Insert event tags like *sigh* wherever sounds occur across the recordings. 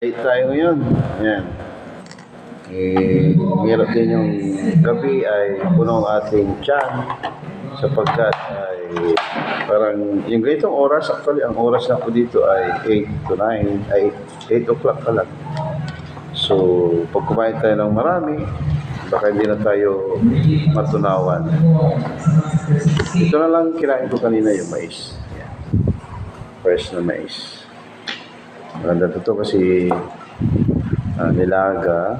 Late tayo ngayon. Ayan. Eh, hirap din yung gabi ay puno ang ating tiyan sapagkat ay parang yung ganitong oras, actually ang oras na po dito ay 8 to 9, ay 8 o'clock ka lang. So, pag kumain tayo ng marami, baka hindi na tayo matunawan. Ito na lang kinain ko kanina yung mais. Fresh na mais. Maganda to kasi ah, nilaga,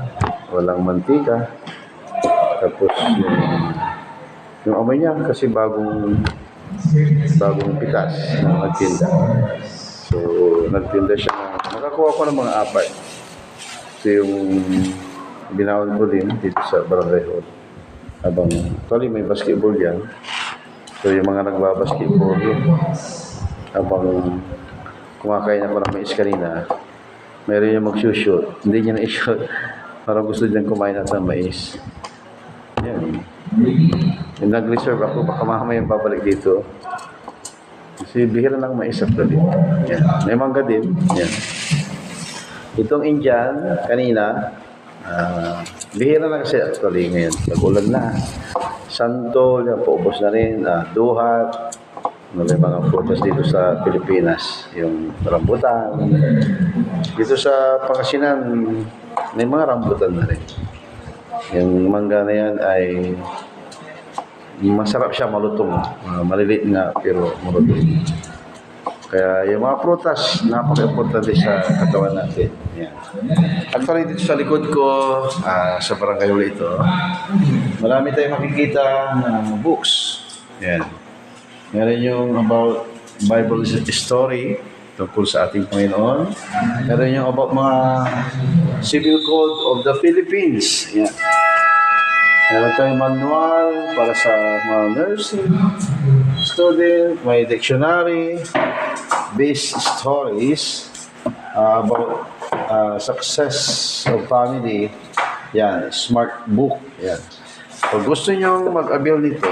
walang mantika. Tapos yung, yung amoy niya kasi bagong bagong pitas na nagtinda. So, nagtinda siya ng, nakakuha ko ng mga apat. Ito yung binawal ko din dito sa Barangay Hall. Habang, actually may basketball yan. So, yung mga nagbabasketball. Habang kumakain ako ng mais kanina, meron yung mag-shoot. Hindi niya na-shoot. Parang gusto niyang kumain at ng mais. Yan. Yung nag-reserve ako, baka mamaya babalik dito. Kasi bihira lang mais actually. Yan. May mangga din. Yan. Itong Indian, kanina, ah, bihira lang kasi actually ngayon. Nag-ulan na. Santol, yan, paubos na rin. Ah, duhat, may mga prutas dito sa Pilipinas. Yung rambutan. Dito sa Pangasinan, may mga rambutan na rin. Yung mangga na yan ay masarap siya malutong. Ah, maliliit nga pero malutong. Kaya yung mga prutas, napaka-importante sa katawan natin. Yan. Actually, dito sa likod ko, ah, sa barangay ulit ito, marami tayong makikita na books. Yan. Meron yung about Bible story tungkol sa ating Panginoon. Meron yung about mga civil code of the Philippines. Yan. Meron tayong manual para sa mga nursing student, may dictionary, based stories uh, about uh, success of family. Yan, smart book. Yan. Kung gusto nyo mag-avail nito,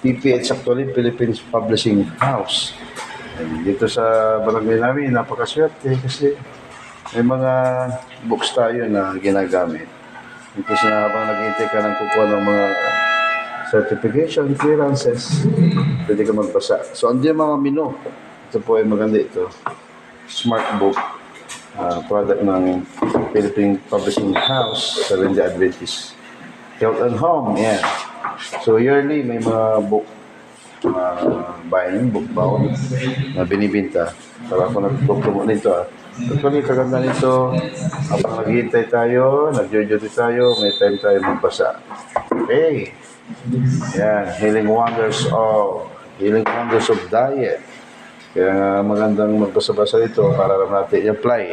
PPH actually, Philippines Publishing House. Yan, dito sa barangay namin, napakaswerte kasi may mga books tayo na ginagamit. Kasi na habang naghihintay ka ng kukuha ng mga certification, clearances, pwede ka magbasa. So, andyan yung mga menu. Ito po ay maganda ito. Smart book. ah, product ng Philippine Publishing House, Seventh Adventist. Health and Home, yan. So, yearly may mga book mga buying book bound na binibinta. Para ako nagtutumo nito ah. Actually, kaganda nito. Habang naghihintay tayo, nag-duty tayo, may time tayo magbasa. Okay. Yan, healing wonders of healing wonders of diet. Kaya nga magandang magbasa-basa ito para natin i-apply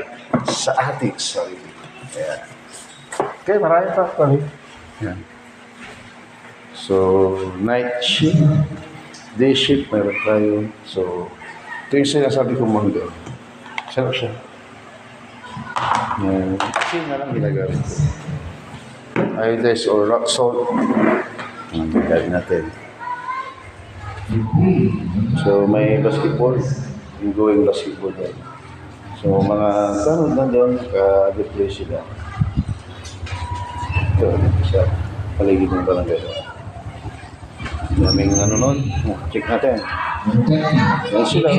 sa ating sarili. Yan. Okay, marami pa. Yan. So, night shift, day shift, meron tayo. So, ito yung sinasabi kong mangga. Sarap siya. Yan. Kasi na lang ginagamit ko. Iodized or rock salt. Ang gagawin natin. So, may basketball. Yung going basketball din. So, mga tanod na doon, naka-deploy sila. Ito, sa paligid ng barangay. Daming ano nun. Check natin. Yan sila.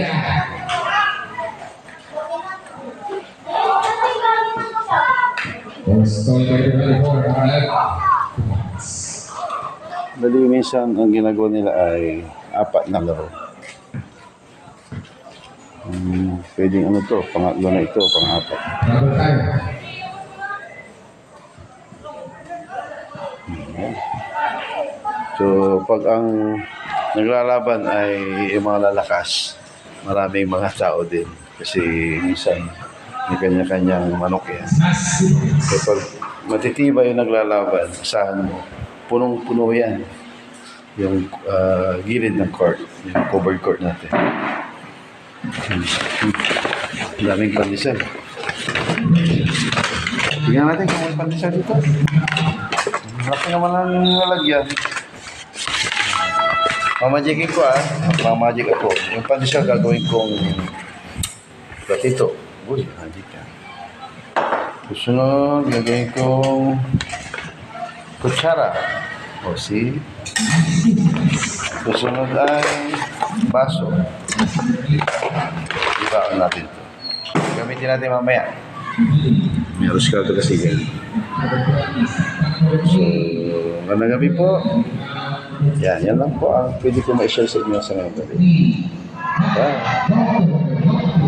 Bali, minsan ang ginagawa nila ay apat na laro. Um, pwedeng ano to, pangatlo na ito, pang-apat. So, pag ang naglalaban ay yung mga lalakas, maraming mga tao din. Kasi minsan, may kanya-kanyang manok yan. So, pag matitibay yung naglalaban, asahan mo, punong-puno yan. Yung ah, gilid ng court, yung covered court natin. *laughs* Ang daming pandesal. Tingnan natin kung may pandesal dito. Laki naman ang lalagyan. Mamajikin ko ah. Mamajik ako. Yung pandesal gagawin kong platito. Uy, magic yan. Susunod, gagawin kong kutsara. O si. Susunod ay baso. Ibaon natin ito. Gamitin natin mamaya. May arroz ka ito kasi yan. So, magandang gabi po. Yan, yan lang po ang pwede ko ma-share sa inyo sa ngayong gabi. Bye.